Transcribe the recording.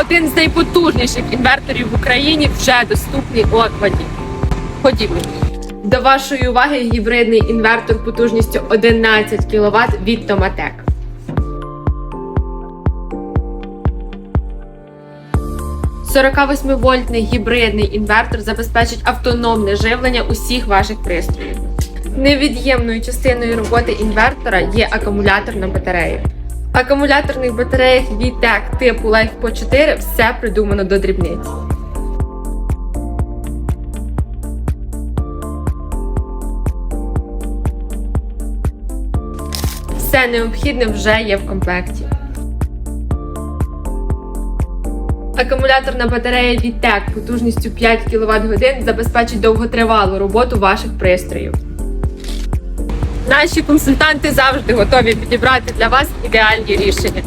один з найпотужніших інверторів в Україні вже доступний у Акваді. Ходімо. До вашої уваги гібридний інвертор потужністю 11 кВт від Tomatec. – 48-вольтний гібридний інвертор забезпечить автономне живлення усіх ваших пристроїв. Невід'ємною частиною роботи інвертора є акумуляторна батарея. В акумуляторних батареях VTEC типу LifePo 4 все придумано до дрібниць. Все необхідне вже є в комплекті. Акумуляторна батарея VTEC потужністю 5 кВт годин забезпечить довготривалу роботу ваших пристроїв. Наші консультанти завжди готові підібрати для вас ідеальні рішення.